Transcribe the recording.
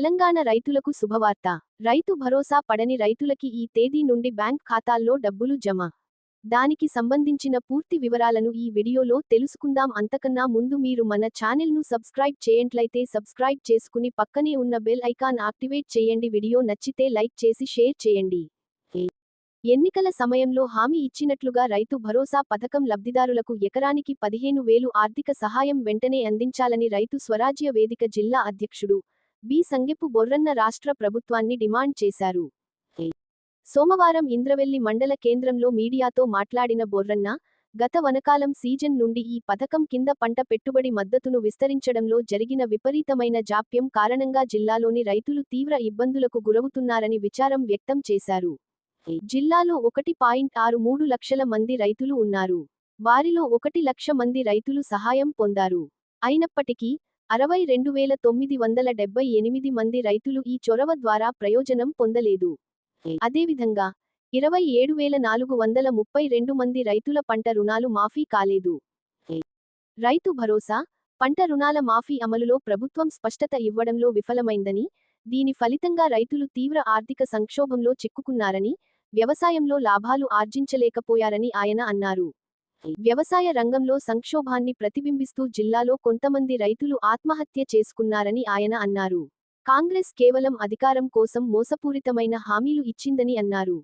తెలంగాణ రైతులకు శుభవార్త. రైతు భరోసా పడని రైతులకి ఈ తేదీ నుండి బ్యాంక్ ఖాతాల్లో డబ్బులు జమ. దానికి సంబంధించిన పూర్తి వివరాలను ఈ వీడియోలో తెలుసుకుందాం. అంతకన్నా ముందు మీరు మన ఛానెల్ను సబ్స్క్రైబ్ చేయంట్లయితే సబ్స్క్రైబ్ చేసుకుని పక్కనే ఉన్న బెల్ ఐకాన్ యాక్టివేట్ చేయండి. వీడియో నచ్చితే లైక్ చేసి షేర్ చేయండి. ఎన్నికల సమయంలో హామీ ఇచ్చినట్లుగా రైతు భరోసా పథకం లబ్ధిదారులకు ఎకరానికి పదిహేను వేలు ఆర్థిక సహాయం వెంటనే అందించాలని రైతు స్వరాజ్య వేదిక జిల్లా అధ్యక్షుడు బి సంగెప్పు బొర్రన్న రాష్ట్ర ప్రభుత్వాన్ని డిమాండ్ చేశారు. సోమవారం ఇంద్రవెల్లి మండల కేంద్రంలో మీడియాతో మాట్లాడిన బొర్రన్న గత వనకాలం సీజన్ నుండి ఈ పథకం కింద పంట పెట్టుబడి మద్దతును విస్తరించడంలో జరిగిన విపరీతమైన జాప్యం కారణంగా జిల్లాలోని రైతులు తీవ్ర ఇబ్బందులకు గురవుతున్నారని విచారం వ్యక్తం చేశారు. జిల్లాలో ఒకటి పాయింట్ ఆరు మూడు లక్షల మంది రైతులు ఉన్నారు. వారిలో ఒకటి లక్ష మంది రైతులు సహాయం పొందారు. అయినప్పటికీ అరవై రెండు వేల తొమ్మిది వందల డెబ్బై ఎనిమిది మంది రైతులు ఈ చొరవ ద్వారా ప్రయోజనం పొందలేదు. అదేవిధంగా ఇరవై ఏడు వేల నాలుగు వందల ముప్పై రెండు మంది రైతుల పంట రుణాలు మాఫీ కాలేదు. రైతు భరోసా పంట రుణాల మాఫీ అమలులో ప్రభుత్వం స్పష్టత ఇవ్వడంలో విఫలమైందని దీని ఫలితంగా రైతులు తీవ్ర ఆర్థిక సంక్షోభంలో చిక్కుకున్నారని వ్యవసాయంలో లాభాలు ఆర్జించలేకపోయారని ఆయన అన్నారు. వ్యవసాయ రంగంలో సంక్షోభాన్ని ప్రతిబింబిస్తూ జిల్లాలో కొంతమంది రైతులు ఆత్మహత్య చేసుకున్నారని ఆయన అన్నారు. కాంగ్రెస్ కేవలం అధికారం కోసం మోసపూరితమైన హామీలు ఇచ్చిందని అన్నారు.